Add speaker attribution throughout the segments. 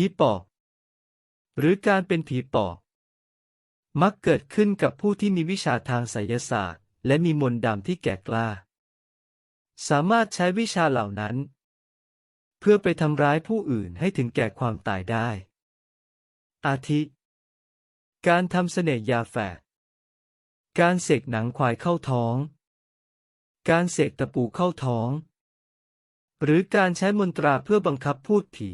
Speaker 1: ผีปอบ หรือการเป็นผีปอบ มักเกิดขึ้นกับผู้ที่มีวิชาทางไสยศาสตร์ และมีมนต์ดำที่แก่กล้า สามารถใช้วิชาเหล่านั้น เพื่อไปทำร้ายผู้อื่นให้ถึงแก่ความตายได้ อาทิ การทำเสน่ห์ยาแฝดการเสกหนังควายเข้าท้อง การเสกตะปูเข้าท้อง หรือการใช้มนตราเพื่อบังคับพูดผี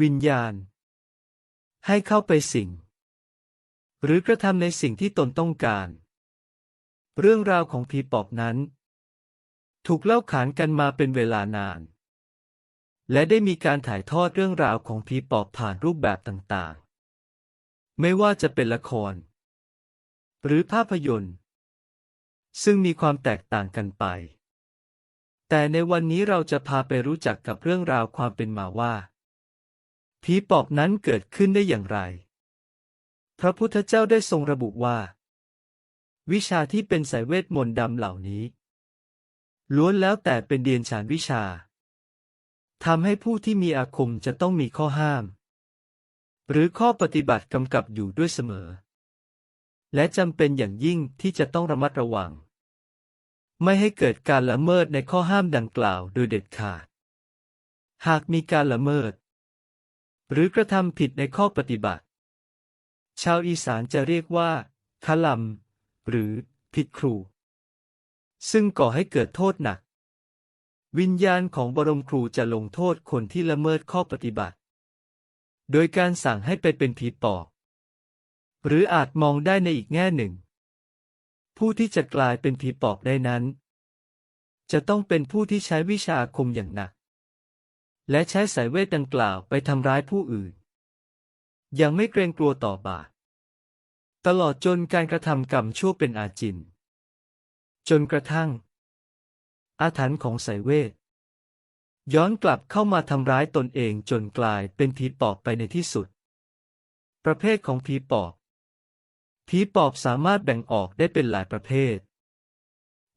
Speaker 1: วิญญาณ ให้เข้าไปสิ่ง หรือกระทำในสิ่งที่ตนต้องการ เรื่องราวของผีปอบนั้น ถูกเล่าขานกันมาเป็นเวลานาน และได้มีการถ่ายทอดเรื่องราวของผีปอบผ่านรูปแบบต่างๆ ไม่ว่าจะเป็นละคร หรือภาพยนตร์ ซึ่งมีความแตกต่างกันไปแต่ในวันนี้เราจะพาไปรู้จักกับเรื่องราวความเป็นมาว่า ผีปอบนั้นเกิดขึ้นได้อย่างไร พระพุทธเจ้าได้ทรงระบุว่า วิชาที่เป็นสายเวทมนต์ดำเหล่านี้ ล้วนแล้วแต่เป็นเดียนฉานวิชาทำให้ผู้ที่มีอาคมจะต้องมีข้อห้าม หรือข้อปฏิบัติกำกับอยู่ด้วยเสมอ และจำเป็นอย่างยิ่งที่จะต้องระมัดระวัง ไม่ให้เกิดการละเมิดในข้อห้ามดังกล่าวโดยเด็ดขาด หากมีการละเมิด หรือกระทำผิดในข้อปฏิบัติ ชาวอีสานจะเรียกว่าคลัมหรือผิดครู ซึ่งก่อให้เกิดโทษหนัก วิญญาณของบรมครูจะลงโทษคนที่ละเมิดข้อปฏิบัติ โดยการสั่งให้ไปเป็นผีปอบ หรืออาจมองได้ในอีกแง่หนึ่ง ผู้ที่จะกลายเป็นผีปอบได้นั้น จะต้องเป็นผู้ที่ใช้วิชาคมอย่างหนัก และใช้สายเวทดังกล่าวไปทำร้ายผู้อื่น ยังไม่เกรงกลัวต่อบาปตลอดจนการกระทำกรรมชั่วเป็นอาจิน จนกระทั่ง อาถรรพ์ของสายเวท ย้อนกลับเข้ามาทำร้ายตนเองจนกลายเป็นผีปอบไปในที่สุด ประเภทของผีปอบผีปอบสามารถแบ่งออกได้เป็นหลายประเภท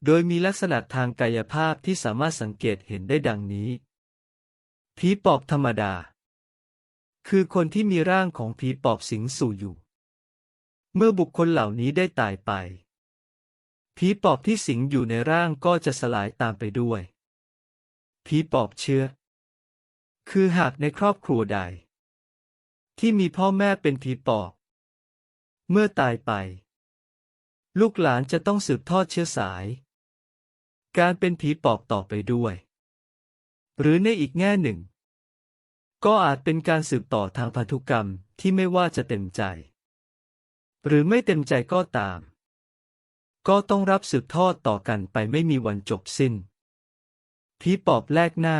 Speaker 1: โดยมีลักษณะทางกายภาพที่สามารถสังเกตเห็นได้ดังนี้ ผีปอบธรรมดา คือคนที่มีร่างของผีปอบสิงสู่อยู่ เมื่อบุคคลเหล่านี้ได้ตายไป ผีปอบที่สิงอยู่ในร่างก็จะสลายตามไปด้วย ผีปอบเชื้อ คือหากในครอบครัวใด ที่มีพ่อแม่เป็นผีปอบ เมื่อตายไป ลูกหลานจะต้องสืบทอดเชื้อสาย การเป็นผีปอบต่อไปด้วย หรือในอีกแง่หนึ่ง ก็อาจเป็นการสืบต่อทางพันธุกรรมที่ไม่ว่าจะเต็มใจ หรือไม่เต็มใจก็ตาม ก็ต้องรับสืบทอดต่อกันไปไม่มีวันจบสิ้นผีปอบแลกหน้า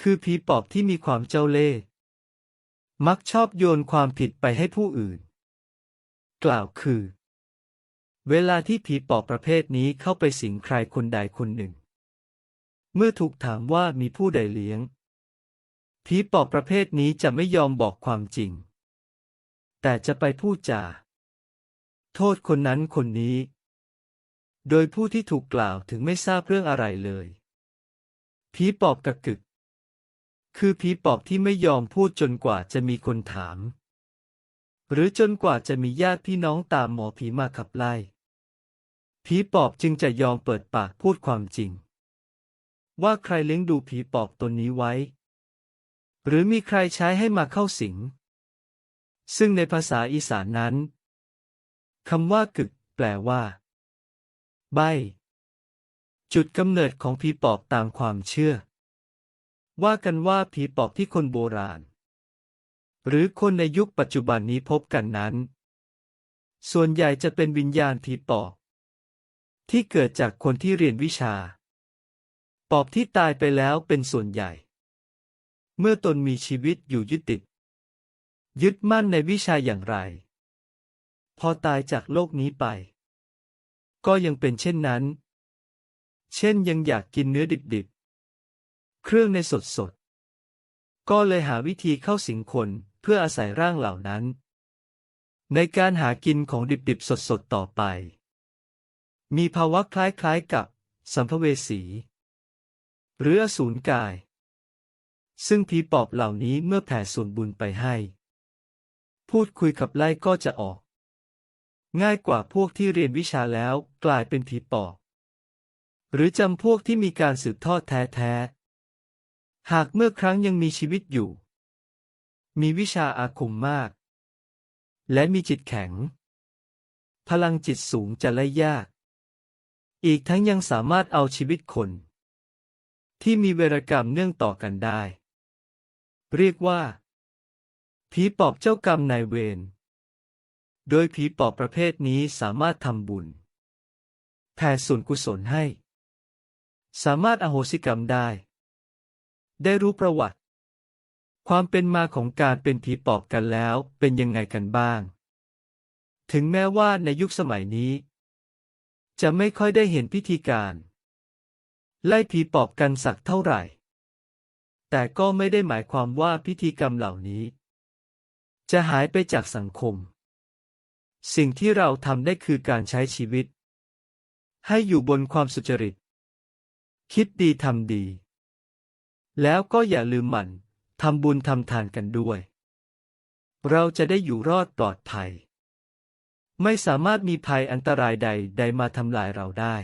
Speaker 1: คือผีปอบที่มีความเจ้าเล่ห์มักชอบโยนความผิดไปให้ผู้อื่น กล่าวคือ เวลาที่ผีปอบประเภทนี้เข้าไปสิงใครคนใดคนหนึ่ง เมื่อถูกถามว่ามีผู้ใดเลี้ยง ผีปอบประเภทนี้จะไม่ยอมบอกความจริง แต่จะไปพูดจา โทษคนนั้นคนนี้ โดยผู้ที่ถูกกล่าวถึงไม่ทราบเรื่องอะไรเลย ผีปอบกระกึก คือผีปอบที่ไม่ยอมพูดจนกว่าจะมีคนถาม หรือจนกว่าจะมีญาติพี่น้องตามหมอผีมาขับไล่ผีปอบจึงจะยอมเปิดปากพูดความจริง ว่าใครเลี้ยงดูผีปอบตนนี้ไว้ หรือมีใครใช้ให้มาเข้าสิง ซึ่งในภาษาอีสานนั้นคำว่ากึก แปลว่า ใบ จุดกำเนิดของผีปอบตามความเชื่อ ว่ากันว่าผีปอบที่คนโบราณ หรือคนในยุคปัจจุบันนี้พบกันนั้น ส่วนใหญ่จะเป็นวิญญาณผีปอบที่เกิดจากคนที่เรียนวิชา ปอบที่ตายไปแล้วเป็นส่วนใหญ่ เมื่อตนมีชีวิตอยู่ยึดติด ยึดมั่นในวิชาอย่างไร พอตายจากโลกนี้ไป ก็ยังเป็นเช่นนั้น เช่นยังอยากกินเนื้อดิบๆ เครื่องในสดๆก็เลยหาวิธีเข้าสิงคนเพื่ออาศัยร่างเหล่านั้น ในการหากินของดิบๆสดๆต่อไป มีภาวะคล้ายๆกับสัมภเวสี หรืออสูรกาย ซึ่งผีปอบเหล่านี้เมื่อแผ่ส่วนบุญไปให้ พูดคุยขับไล่ก็จะออก ง่ายกว่าพวกที่เรียนวิชาแล้วกลายเป็นผีปอบ หรือจำพวกที่มีการสืบทอดแท้ๆ หากเมื่อครั้งยังมีชีวิตอยู่ มีวิชาอาคมมาก และมีจิตแข็ง พลังจิตสูงจะไล่ยาก อีกทั้งยังสามารถเอาชีวิตคน ที่มีเวรกรรมเนื่องต่อกันได้ เรียกว่า ผีปอบเจ้ากรรมนายเวร โดยผีปอบประเภทนี้สามารถทำบุญแผ่ส่วนกุศลให้ สามารถอโหสิกรรมได้ ได้รู้ประวัติ ความเป็นมาของการเป็นผีปอบกันแล้วเป็นยังไงกันบ้าง ถึงแม้ว่าในยุคสมัยนี้ จะไม่ค่อยได้เห็นพิธีการ ไล่ผีปอบกันสักเท่าไหร่ แต่ก็ไม่ได้หมายความว่าพิธีกรรมเหล่านี้ จะหายไปจากสังคม สิ่งที่เราทำได้คือการใช้ชีวิต ให้อยู่บนความสุจริต คิดดีทำดี แล้วก็อย่าลืมหมั่นทำบุญทำทานกันด้วย เราจะได้อยู่รอดปลอดภัย ไม่สามารถมีภัยอันตรายใดใดมาทำลายเราได้